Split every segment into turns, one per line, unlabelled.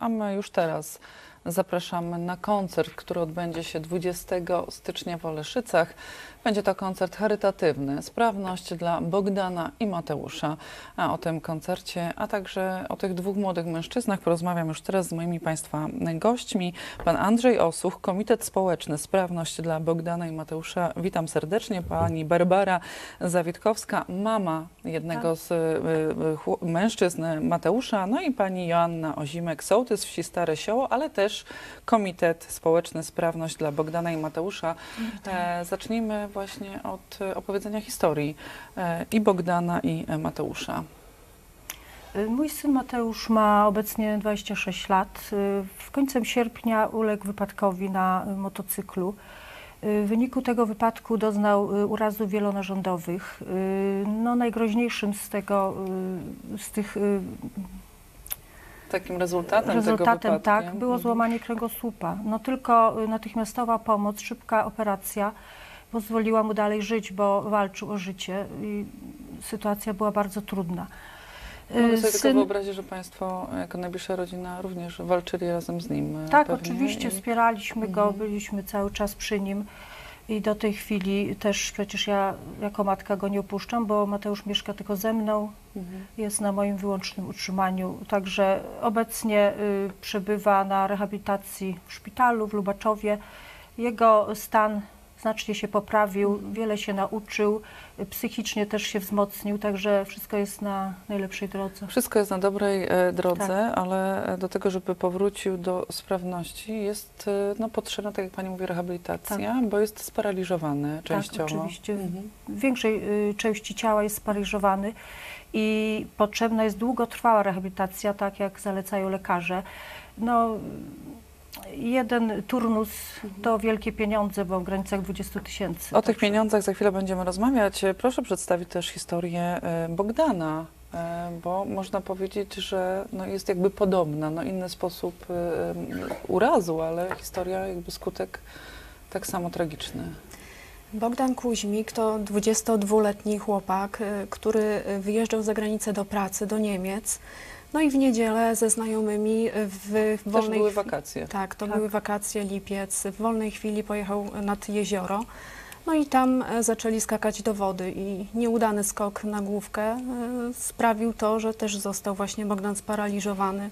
A my już teraz zapraszamy na koncert, który odbędzie się 20 stycznia w Oleszycach. Będzie to koncert charytatywny, sprawność dla Bogdana i Mateusza. A o tym koncercie, a także o tych dwóch młodych mężczyznach porozmawiam już teraz z moimi Państwa gośćmi. Pan Andrzej Osuch, Komitet Społeczny Sprawność dla Bogdana i Mateusza. Witam serdecznie. Pani Barbara Zawitkowska, mama jednego z y, y, mężczyzn Mateusza, no i pani Joanna Ozimek, sołtys wsi Stare Sioło, ale też Komitet Społeczny Sprawność dla Bogdana i Mateusza. E, zacznijmy właśnie od e, opowiedzenia historii e, i Bogdana i e, Mateusza.
Y, Mój syn Mateusz ma obecnie 26 lat. Y, W końcem sierpnia uległ wypadkowi na motocyklu. Y, W wyniku tego wypadku doznał urazów wielonarządowych. No, najgroźniejszym z tego, z tych
Takim rezultatem,
rezultatem
tego
tak, było
Mhm.
złamanie kręgosłupa. No tylko y, natychmiastowa pomoc, szybka operacja pozwoliła mu dalej żyć, bo walczył o życie i sytuacja była bardzo trudna. Y,
Mogę sobie tylko
syn-
wyobrazić, że Państwo jako najbliższa rodzina również walczyli razem z nim.
Tak,
pewnie
oczywiście wspieraliśmy go,
Mhm.
byliśmy cały czas przy nim i do tej chwili też przecież ja jako matka go nie opuszczam, bo Mateusz mieszka tylko ze mną,
Mhm.
jest na moim wyłącznym utrzymaniu, także obecnie y, przebywa na rehabilitacji w szpitalu w Lubaczowie. Jego stan znacznie się poprawił, wiele się nauczył, psychicznie też się wzmocnił, także wszystko jest na najlepszej drodze.
Wszystko jest na dobrej e, drodze,
Tak.
ale e, do tego, żeby powrócił do sprawności, jest e, no, potrzebna, tak jak Pani mówi, rehabilitacja, bo jest sparaliżowany częściowo.
Tak. oczywiście.
Mhm.
w większej y, części ciała jest sparyżowany i potrzebna jest długotrwała rehabilitacja, tak jak zalecają lekarze. No, jeden turnus to wielkie pieniądze, bo w granicach 20 tysięcy.
O tych pieniądzach za chwilę będziemy rozmawiać. Proszę przedstawić też historię e, Bogdana, e, bo można powiedzieć, że no, jest jakby podobna, no, inny sposób e, urazu, ale historia jakby skutek tak samo tragiczny.
Bogdan Kuźmik to 22-letni chłopak, który wyjeżdżał za granicę do pracy, do Niemiec. No i w niedzielę ze znajomymi w
Też
wolnej
były
chwi-
wakacje.
Tak, to
Tak.
były wakacje, lipiec. W wolnej chwili pojechał nad jezioro. No i tam e, zaczęli skakać do wody i nieudany skok na główkę e, sprawił to, że też został właśnie Bogdan sparaliżowany.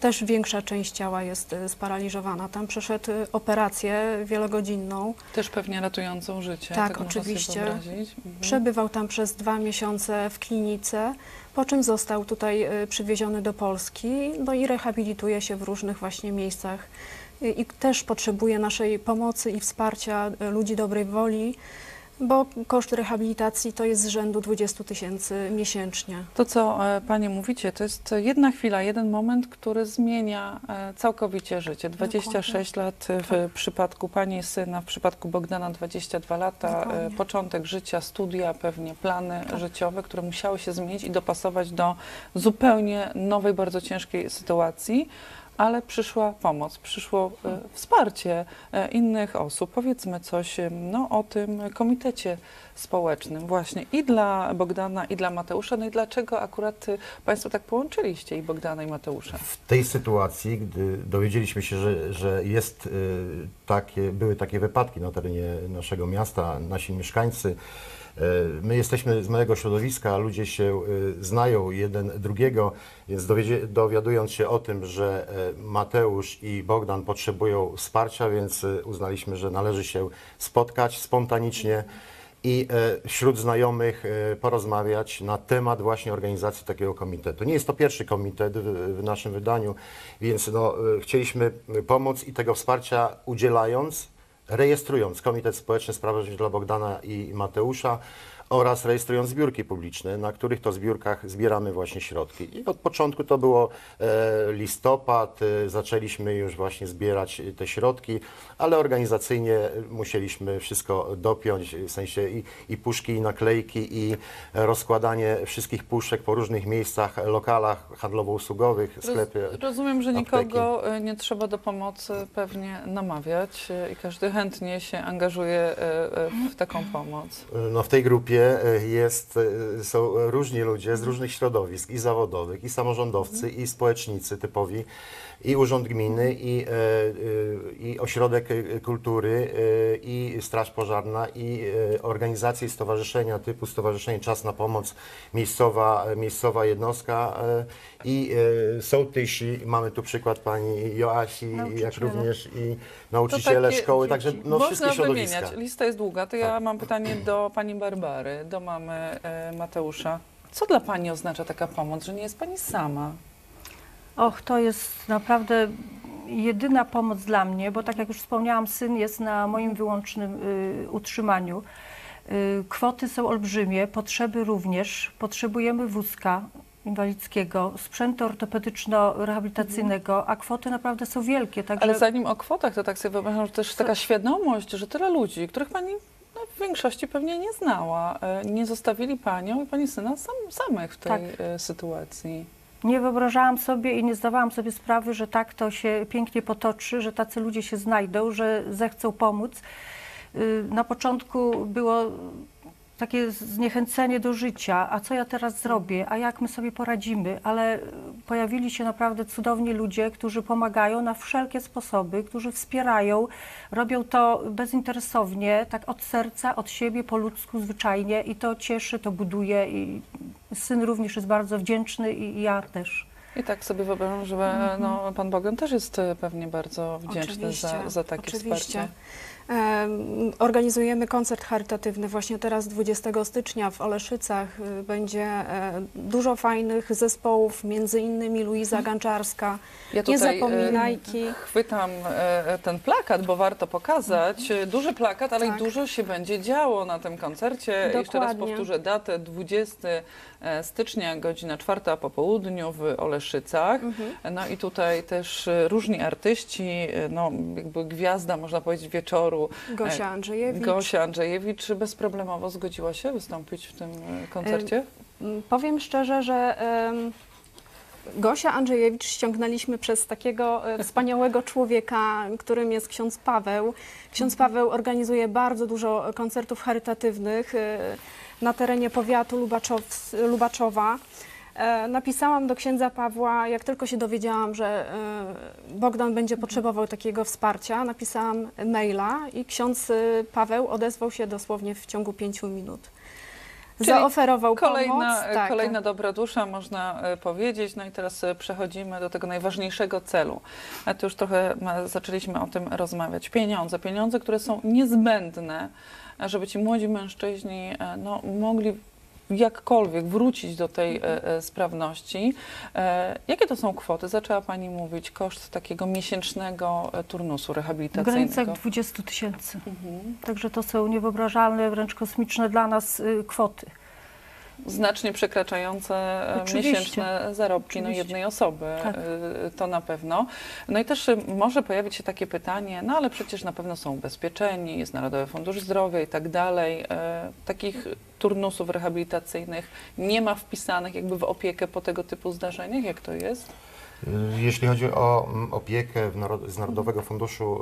Też większa część ciała jest e, sparaliżowana. Tam przeszedł e, operację wielogodzinną.
Też pewnie ratującą życie.
Tak,
sobie
oczywiście.
Mhm.
Przebywał tam przez dwa miesiące w klinice, po czym został tutaj e, przywieziony do Polski, no i rehabilituje się w różnych właśnie miejscach. I też potrzebuje naszej pomocy i wsparcia ludzi dobrej woli, bo koszt rehabilitacji to jest z rzędu 20 tysięcy miesięcznie.
To, co e, Panie mówicie, to jest jedna chwila, jeden moment, który zmienia e, całkowicie życie. 26 lat w
Tak.
przypadku Pani syna, w przypadku Bogdana 22 lata, e,
Dokładnie.
początek życia, studia, pewnie plany
Tak.
życiowe, które musiały się zmienić i dopasować do zupełnie nowej, bardzo ciężkiej sytuacji. Ale przyszła pomoc, przyszło e, wsparcie e, innych osób. Powiedzmy coś e, no, o tym komitecie społecznym właśnie i dla Bogdana, i dla Mateusza. No i dlaczego akurat Państwo tak połączyliście i Bogdana, i Mateusza?
W tej sytuacji, gdy dowiedzieliśmy się, że, że jest, takie, były takie wypadki na terenie naszego miasta, nasi mieszkańcy, my jesteśmy z małego środowiska, ludzie się y, znają jeden drugiego, więc dowiadując się o tym, że y, Mateusz i Bogdan potrzebują wsparcia, więc uznaliśmy, że należy się spotkać spontanicznie i e, wśród znajomych e, porozmawiać na temat właśnie organizacji takiego komitetu. Nie jest to pierwszy komitet w, naszym wydaniu, więc no, e, chcieliśmy pomóc i tego wsparcia udzielając, rejestrując Komitet Społeczny Sprawiedliwość dla Bogdana i Mateusza oraz rejestrując zbiórki publiczne, na których to zbiórkach zbieramy właśnie środki. I od początku to było e, listopad, e, zaczęliśmy już właśnie zbierać e, te środki, ale organizacyjnie musieliśmy wszystko dopiąć, w sensie i, i puszki, i naklejki, i rozkładanie wszystkich puszek po różnych miejscach, lokalach handlowo-usługowych, sklepy.
Rozumiem, że nikogo y, nie trzeba do pomocy pewnie namawiać i każdy chętnie się angażuje w taką pomoc.
No, w tej grupie grupie e, jest, e, są różni ludzie z różnych środowisk, i zawodowych, i samorządowcy, i społecznicy typowi, i Urząd Gminy, i, e, e, i Ośrodek Kultury, e, i Straż Pożarna, i organizacje i stowarzyszenia typu Stowarzyszenie Czas na Pomoc, miejscowa, miejscowa jednostka i sołtysi. Mamy tu przykład pani Joasi, jak również i nauczyciele
takie
szkoły, także no, wszystkie
Można
środowiska.
wymieniać. Lista jest długa. To ja
Tak.
mam pytanie do pani Barbary, do mamy Mateusza. Co dla pani oznacza taka pomoc, że nie jest pani sama?
Och, to jest naprawdę jedyna pomoc dla mnie, bo tak jak już wspomniałam, syn jest na moim wyłącznym y, utrzymaniu. Y, kwoty są olbrzymie, potrzeby również. Potrzebujemy wózka inwalidzkiego, sprzętu ortopedyczno-rehabilitacyjnego, a kwoty naprawdę są wielkie. Także
Ale zanim o kwotach, to tak sobie wyobrażam, że też taka świadomość, że tyle ludzi, których pani no, w większości pewnie nie znała, e, nie zostawili panią i pani syna sam, samych w tej
Tak.
e, sytuacji.
Nie wyobrażałam sobie i nie zdawałam sobie sprawy, że tak to się pięknie potoczy, że tacy ludzie się znajdą, że zechcą pomóc. Y, Na początku było takie zniechęcenie do życia, a co ja teraz zrobię, a jak my sobie poradzimy, ale pojawili się naprawdę cudowni ludzie, którzy pomagają na wszelkie sposoby, którzy wspierają, robią to bezinteresownie, tak od serca, od siebie, po ludzku, zwyczajnie i to cieszy, to buduje i syn również jest bardzo wdzięczny i ja też.
I tak sobie wyobrażam, że
Mhm.
no, pan Bogdan też jest e, pewnie bardzo wdzięczny za, za takie
oczywiście.
wsparcie.
Em, Organizujemy koncert charytatywny właśnie teraz 20 stycznia w Oleszycach. Y, Będzie e, dużo fajnych zespołów, między innymi Luiza Ganczarska,
Ja
Nie
e,
zapominajki.
Chwytam e, ten plakat, bo warto pokazać. E, Duży plakat, ale
Tak.
i dużo się będzie działo na tym koncercie. Jeszcze raz
Dokładnie.
powtórzę datę 20 e, stycznia, godzina 4 po południu w Oleszycach.
Mhm.
No i tutaj też e, różni artyści, e, no jakby gwiazda, można powiedzieć, wieczoru.
Gosia Andrzejewicz.
Gosia Andrzejewicz bezproblemowo zgodziła się wystąpić w tym e, koncercie.
Powiem szczerze, że Gosia Andrzejewicz ściągnęliśmy przez takiego e, wspaniałego człowieka, którym jest ksiądz Paweł. Ksiądz Paweł organizuje bardzo dużo koncertów charytatywnych e, na terenie powiatu Lubaczow, Lubaczowa. E, Napisałam do księdza Pawła, jak tylko się dowiedziałam, że e, Bogdan będzie potrzebował takiego wsparcia, napisałam maila i ksiądz e, Paweł odezwał się dosłownie w ciągu pięciu minut.
Czyli
Zaoferował
Kolejna,
pomoc. Tak.
kolejna dobra dusza, można e, powiedzieć. No i teraz e, przechodzimy do tego najważniejszego celu. A tu już trochę e, zaczęliśmy o tym rozmawiać. Pieniądze. Pieniądze, które są niezbędne, e, żeby ci młodzi mężczyźni e, no, mogli jakkolwiek wrócić do tej e, e, sprawności. E, jakie to są kwoty? Zaczęła Pani mówić koszt takiego miesięcznego turnusu
W
rehabilitacyjnego.
granicach 20 tysięcy.
Mhm.
Także to są niewyobrażalne, wręcz kosmiczne dla nas y, kwoty.
Znacznie przekraczające e,
Oczywiście.
miesięczne zarobki no,
Oczywiście.
jednej osoby,
Tak.
e, to na pewno. No i też e, może pojawić się takie pytanie, no ale przecież na pewno są ubezpieczeni, jest Narodowy Fundusz Zdrowia i tak dalej. Takich turnusów rehabilitacyjnych nie ma wpisanych jakby w opiekę po tego typu zdarzeniach? Jak to jest?
Jeśli chodzi o mm, opiekę z Narodowego Funduszu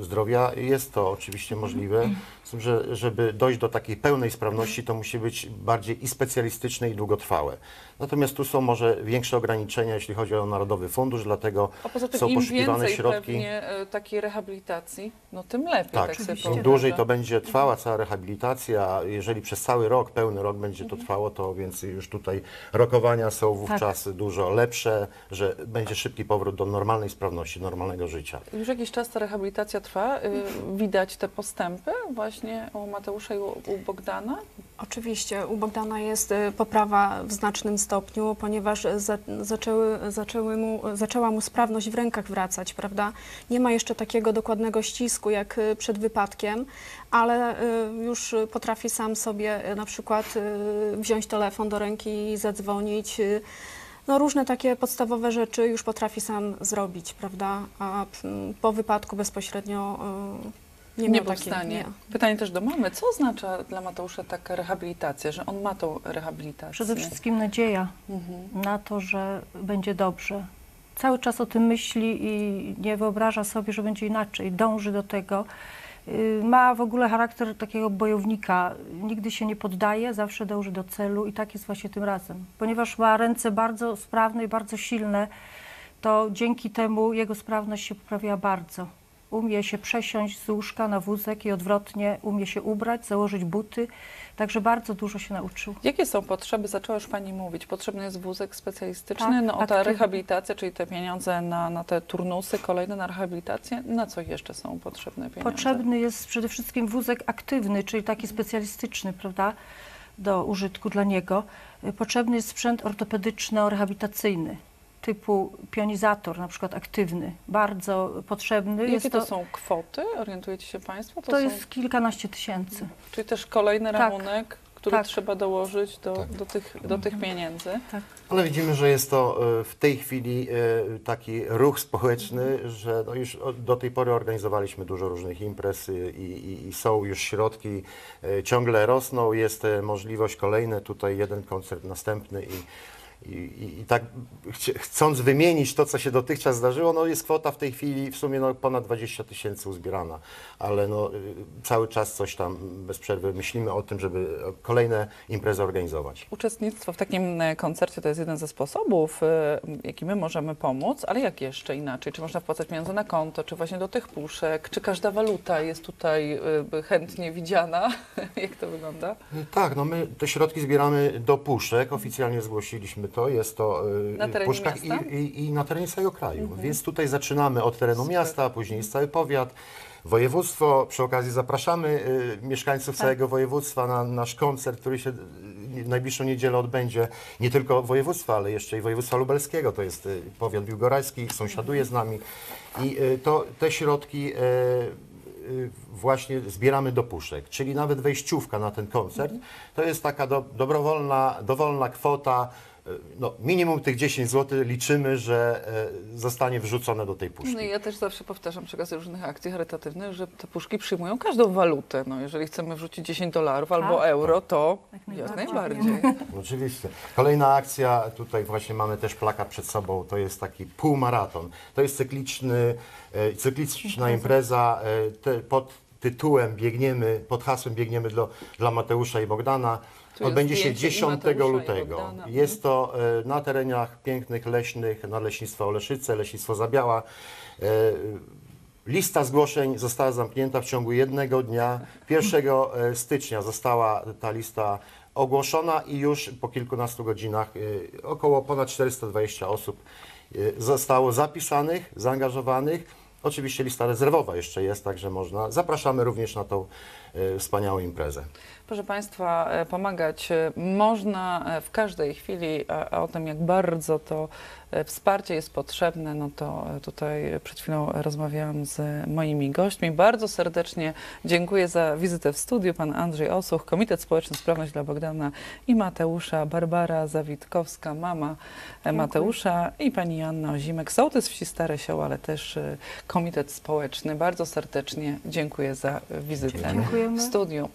y, Zdrowia, jest to oczywiście możliwe, że żeby dojść do takiej pełnej sprawności, to musi być bardziej i specjalistyczne, i długotrwałe. Natomiast tu są może większe ograniczenia, jeśli chodzi o Narodowy Fundusz, dlatego
A poza tym
są
im
poszukiwane
więcej
środki.
pewnie e, takiej rehabilitacji, no tym lepiej,
Tak,
tak,
im dłużej to będzie trwała cała rehabilitacja, jeżeli przez cały rok, pełny rok będzie
Mhm.
to trwało, to więc już tutaj rokowania są wówczas dużo lepsze, że będzie szybki powrót do normalnej sprawności, normalnego życia.
Już jakiś czas ta rehabilitacja trwa. Y, Widać te postępy właśnie u Mateusza i u, Bogdana?
Oczywiście, u Bogdana jest y, poprawa w znacznym stopniu, ponieważ za, zaczęły, zaczęły mu, zaczęła mu sprawność w rękach wracać, prawda? Nie ma jeszcze takiego dokładnego ścisku jak y, przed wypadkiem, ale już potrafi sam sobie na przykład wziąć telefon do ręki i zadzwonić. No różne takie podstawowe rzeczy już potrafi sam zrobić, prawda? A mm, po wypadku bezpośrednio y, nie
Nie, w
takiej...
stanie.
nie.
Pytanie też do mamy. Co oznacza dla Mateusza taka rehabilitacja, że on ma tą rehabilitację?
Przede wszystkim nadzieja
Mhm.
na to, że będzie dobrze. Cały czas o tym myśli i nie wyobraża sobie, że będzie inaczej. Dąży do tego. Y, Ma w ogóle charakter takiego bojownika, nigdy się nie poddaje, zawsze dąży do celu i tak jest właśnie tym razem. Ponieważ ma ręce bardzo sprawne i bardzo silne, to dzięki temu jego sprawność się poprawiła bardzo. Umie się przesiąść z łóżka na wózek i odwrotnie, umie się ubrać, założyć buty, także bardzo dużo się nauczył.
Jakie są potrzeby? Zaczęła już Pani mówić. Potrzebny jest wózek specjalistyczny,
Tak,
no o ta rehabilitacja, czyli te pieniądze na, na te turnusy kolejne na rehabilitację. Na co jeszcze są potrzebne pieniądze?
Potrzebny jest przede wszystkim wózek aktywny, czyli taki specjalistyczny, prawda, do użytku dla niego. Potrzebny jest sprzęt ortopedyczno-rehabilitacyjny, typu pionizator, na przykład aktywny, bardzo potrzebny.
Jakie
jest
to, są kwoty? Orientujecie się Państwo?
To
są,
jest kilkanaście tysięcy.
Czyli też kolejny
Tak.
rachunek, który
Tak.
trzeba dołożyć do,
Tak.
do, tych, do tych pieniędzy.
Ale widzimy, że jest to e, w tej chwili e, taki ruch społeczny, że no już do tej pory organizowaliśmy dużo różnych imprez i, i, i są już środki, e, ciągle rosną, jest możliwość kolejne, tutaj jeden koncert następny i, i, i, i tak chcąc wymienić to, co się dotychczas zdarzyło, no jest kwota w tej chwili w sumie no ponad 20 tysięcy uzbierana, ale no y, cały czas coś tam bez przerwy myślimy o tym, żeby kolejne imprezy organizować.
Uczestnictwo w takim e, koncercie to jest jeden ze sposobów, e, jaki my możemy pomóc, ale jak jeszcze inaczej? Czy można wpłacać pieniądze na konto, czy właśnie do tych puszek? Czy każda waluta jest tutaj e, chętnie widziana? jak to wygląda?
Tak, no my te środki zbieramy do puszek, oficjalnie zgłosiliśmy to, jest to y, w puszkach
miasta?
I, i, i na terenie całego kraju. Więc tutaj zaczynamy od terenu miasta, a później jest cały powiat, województwo. Przy okazji zapraszamy y, mieszkańców całego województwa na nasz koncert, który się y, najbliższą niedzielę odbędzie. Nie tylko województwa, ale jeszcze i województwa lubelskiego, to jest y, powiat biłgorajski, sąsiaduje z nami. I y, to, te środki y, y, właśnie zbieramy do puszek, czyli nawet wejściówka na ten koncert, to jest taka do, dobrowolna, dowolna kwota, y, no, minimum tych 10 zł liczymy, że y, zostanie wrzucone do tej puszki.
No i ja też zawsze powtarzam przy okazji różnych akcji charytatywnych, że te puszki przyjmują każdą walutę. No, jeżeli chcemy wrzucić 10 dolarów albo
Tak.
euro, to
Jak
jak
najbardziej.
Oczywiście. Kolejna akcja, tutaj właśnie mamy też plakat przed sobą, to jest taki półmaraton. To jest cykliczny, e, cykliczna impreza e, pod tytułem biegniemy, pod hasłem biegniemy dla, dla Mateusza i Bogdana.
Tu
Odbędzie się
zdjęcie i
10
Mateusza, i
lutego.
Bogdana.
Jest to e, na terenach pięknych leśnych, na Leśnictwo Oleszyce, Leśnictwo Zabiała. E, Lista zgłoszeń została zamknięta w ciągu jednego dnia. 1 e, stycznia została ta lista ogłoszona i już po kilkunastu godzinach około ponad 420 osób zostało zapisanych, zaangażowanych. Oczywiście lista rezerwowa jeszcze jest, także można. Zapraszamy również na tą e, wspaniałą imprezę.
Proszę Państwa, e, pomagać e, można e, w każdej chwili, a a o tym, jak bardzo to wsparcie jest potrzebne, no to tutaj przed chwilą rozmawiałam z moimi gośćmi. Bardzo serdecznie dziękuję za wizytę w studiu. Pan Andrzej Osuch, Komitet Społeczny Sprawność dla Bogdana i Mateusza, Barbara Zawitkowska, mama e, Mateusza i pani Joanna Ozimek, sołtys wsi Stare Sioło, ale też Komitet Społeczny. Bardzo serdecznie dziękuję za wizytę
Dziękujemy.
w studiu.